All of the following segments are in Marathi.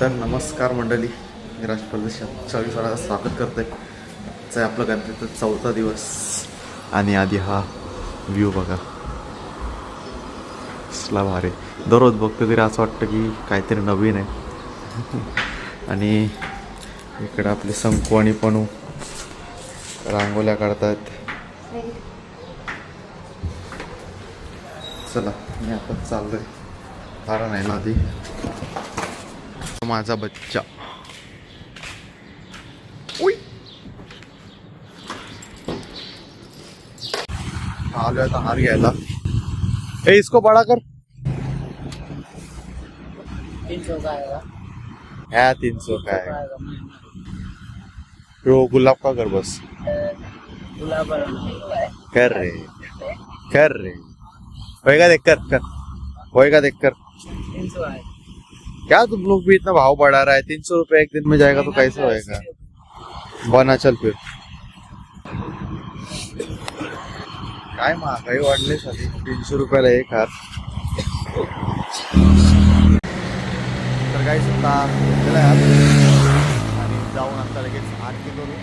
तर नमस्कार मंडळी मी राज परदेशात चाळीस वेळा स्वागत करते आहे आपलं गणपतीचा चौथा दिवस. आणि आधी हा व्ह्यू बघा. कसला भारी. दररोज बघतो तरी असं वाटतं की काहीतरी नवीन आहे. आणि इकडं आपले संकू आणि पणू रांगोल्या काढतायत. चला मी आता चाललोय. कारण आहे ना आधी माझा बच्चा. उई. आलोय आता हार घ्यायला. ए इसको बडा कर. तीन सौ का है ह्या तीन काय हो गुलाब का कर बस. कर रे. कर रे. होएगा देख कर कर. होएगा देख कर. तीन सौ आएगा क्या तुम लोग भी इतना भाव बढ़ा रहा है? तीन सौ रुपये एक दिन में जाएगा तो कैसे होएगा? बना चल फिर काय महागाई वाढली सगळी तीनशे रुपयाला एक हार तर काही सुद्धा घेतलेला आहे आणि जाऊन आता लगेच आरती करू.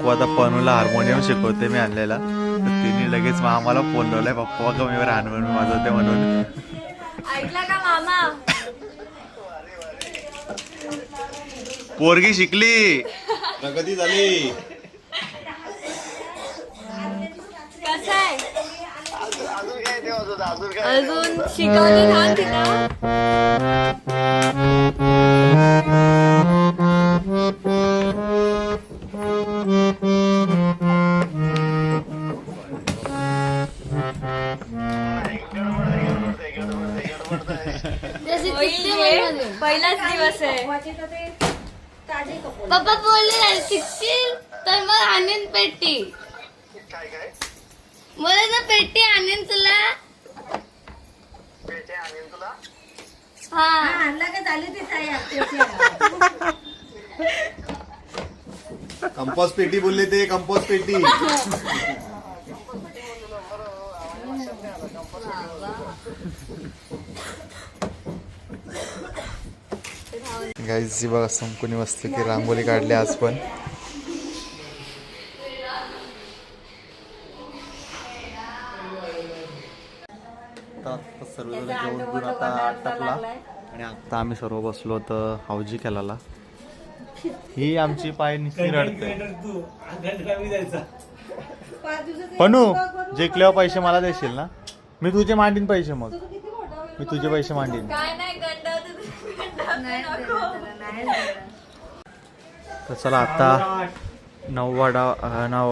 संकू आता पनूला हार्मोनियम शिकवते मी आणलेला. तर तिने लगेच मग आम्हाला फोन लावलाय पप्पा का मी हार्मोनियम वाजवते म्हणून. ऐकला का मामा? पोरगी शिकली. प्रगती झाली. कसं आहे? अजून शिकवली ना तिला आहे? पप्पा बोलले शिकशील तर मग आणीन पेटी. बोले ना पेटी आणीन तुला. हा. कंपोस्ट पेटी बोलले ते कंपोस्ट पेटी. गाईची बघा संकुनी मस्त की रांगोली काढली आज पण. आता आता सर्वजण जेवण बिवून आता आटपला आणि आता आम्ही सर्व बसलो तर हावजी केलाला ही आमची पाय निस्ती रडते. पनू जिंकल्यावर पैसे मला देशील ना? मी तुझे मांडीन पैसे मग. मी तुझे पैसे मांडीन काय नाही गंडावते नको तर चला आता नववा डाव नव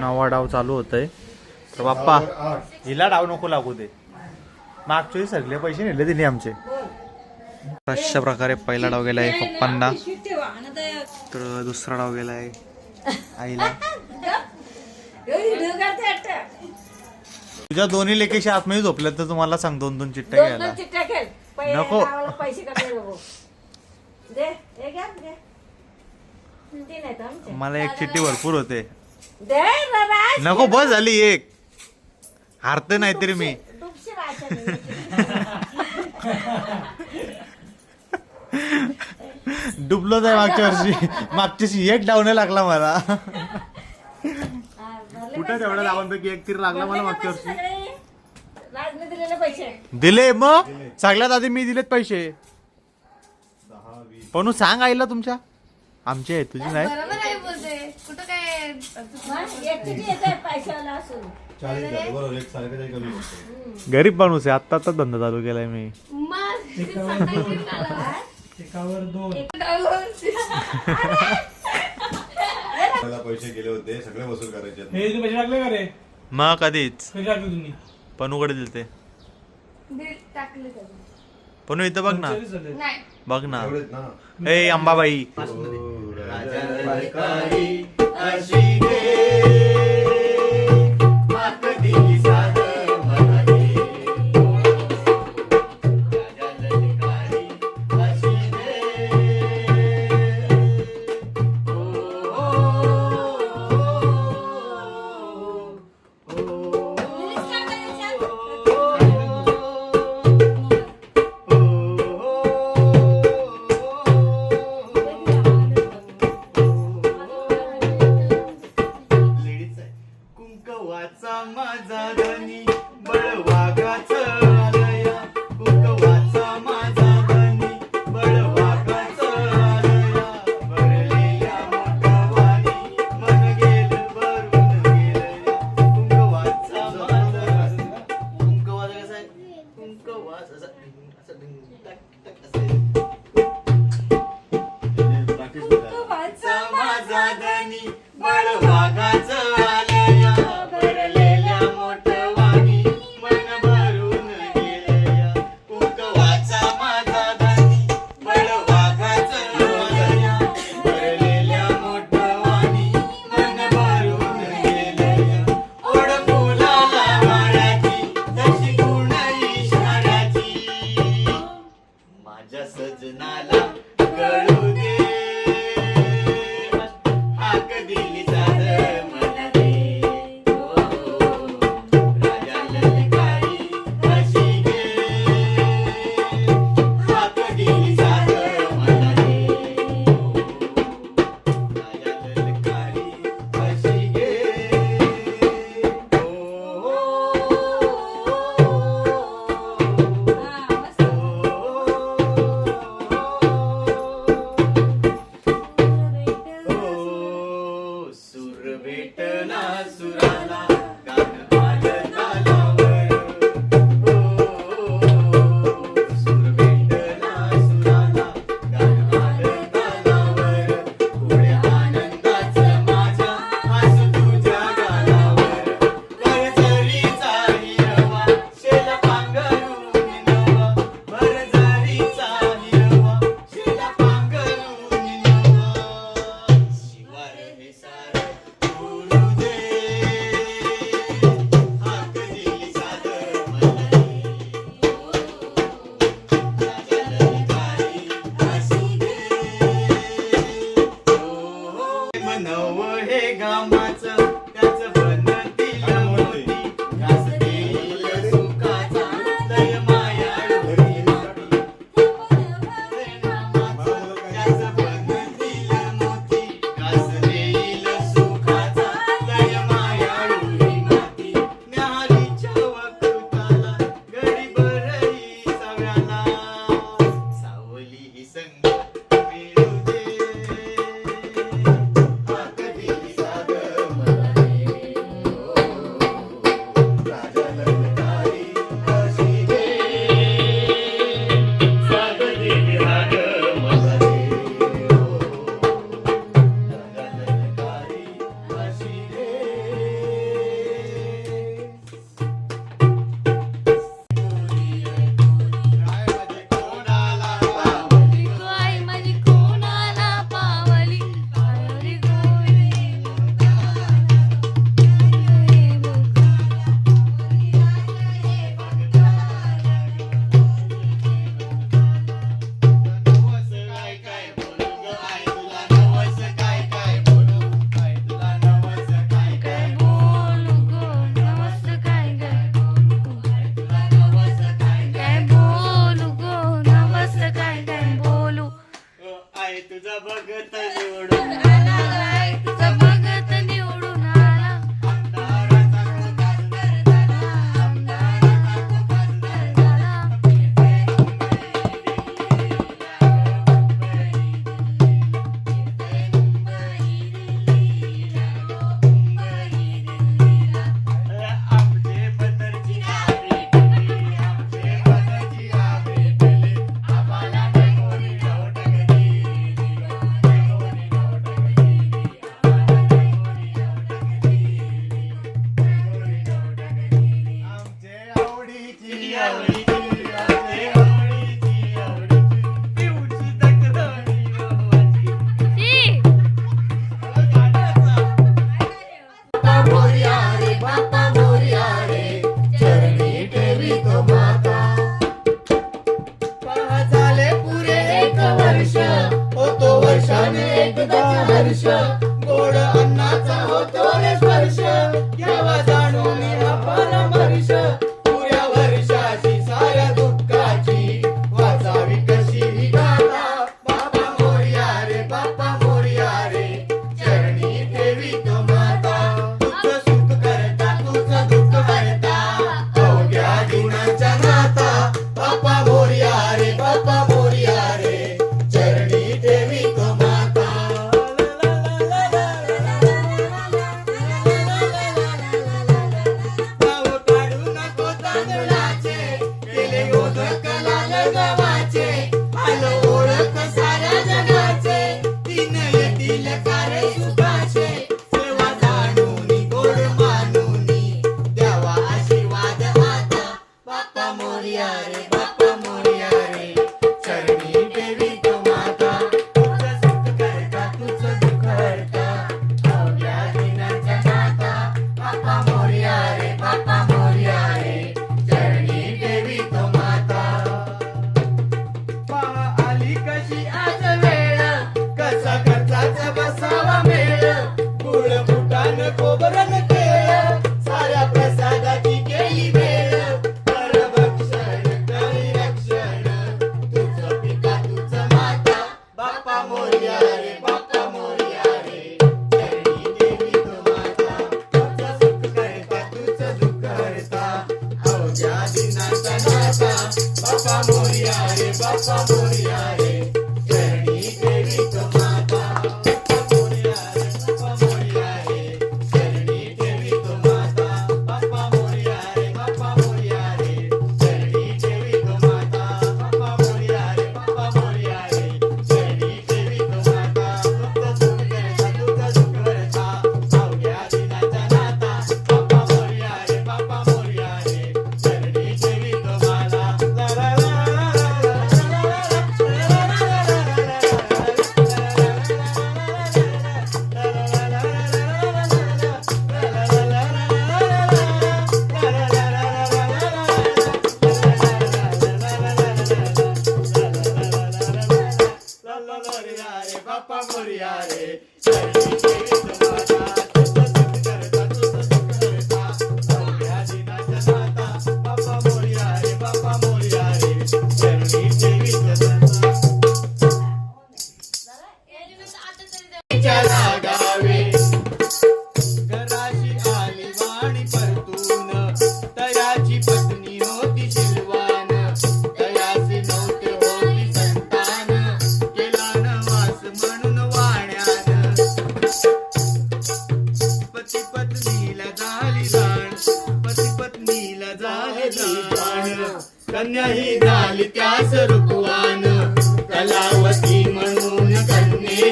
नववा डाव चालू होतंय. तर बाप्पा हिला डाव नको लागू दे. मागचे सगळे पैसे नेले दिले आमचे. अशा प्रकारे पहिला डाव गेलाय पप्पांना. तर दुसरा डाव गेलाय आईला. तुझ्या दोन्ही लेकेशी आतमध्ये झोपल्या तर तुम्हाला सांग दोन दोन चिट्ट्या घ्यायला. नको. पैसे कमी बघू दे हे घ्या दे तीन आहेत आमचे मला एक चिट्टी भरपूर होते. दे ना राज नको बस झाली एक. हारते नाहीतरी मी. तुमची. राजा डुबलो जाय मागच्या वर्षी. मागच्या वर्षी एक डाऊन लागला मला. कुठं तेवढ्या डावांपैकी एक तरी लागला मला मागच्या वर्षी? राजने दिलेले पैसे. दिले मग? सगळ्यात आधी मी दिलेत पैसे. पण सांग आईला तुमच्या. आमचे आहे तुझी नाही. बरोबर आहे बोलते. कुठं काय मग एक किती येते पैशाला असून. चाळीस झाले बरोबर एक सारखं काही कमी होतं. गरीब माणूस आहे आता आता धंदा चालू केलाय मी. मग? ते स्वतः घेऊन आला. मला. पैसे गेले होते सगळे वसूल करायचे आहेत. हे इथे पैसे टाकले का रे? मग कधीच. टाकले तुम्ही? पणूकडे दिलते बिल टाकले. पणू इथं बघ ना. नाही. बघ ना. एवढेच ना. ए अंबाबाई. कुंकवाचा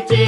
হইছে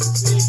Yeah.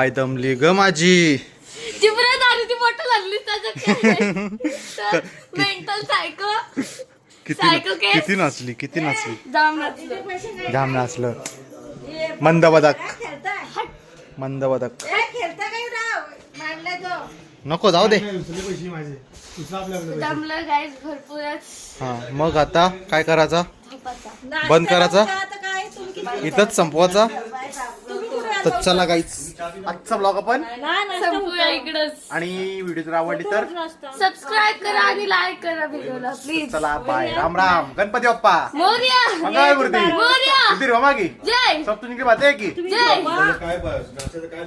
बाय दमली ग माझी. त्याच्यात मेंटल सायको किती. किती नाचली किती नाचली? जाम नाचलं. जाम नाचलं. मंद बदक काय खेळताय मंद बदक काय खेळता काय राव मांडला तो. नको जाऊ दे. हा मग आता काय करायचा? बंद करायचा? नव्हता, आता काय? तुम्ही किती इथंच संपवायचा? तर चला गाईच आजचा ब्लॉग आपण इकडंच. आणि व्हिडिओ जर आवडली तर सबस्क्राईब करा आणि लाईक करा व्हिडिओला प्लीज चला बाय राम राम. गणपती बाप्पा. मोर्या. मंगळ मूर्ती. मोर्या. किती रोमागी जय. सब तुझी बात आहे की? जय. काय नाश्त्याचं काय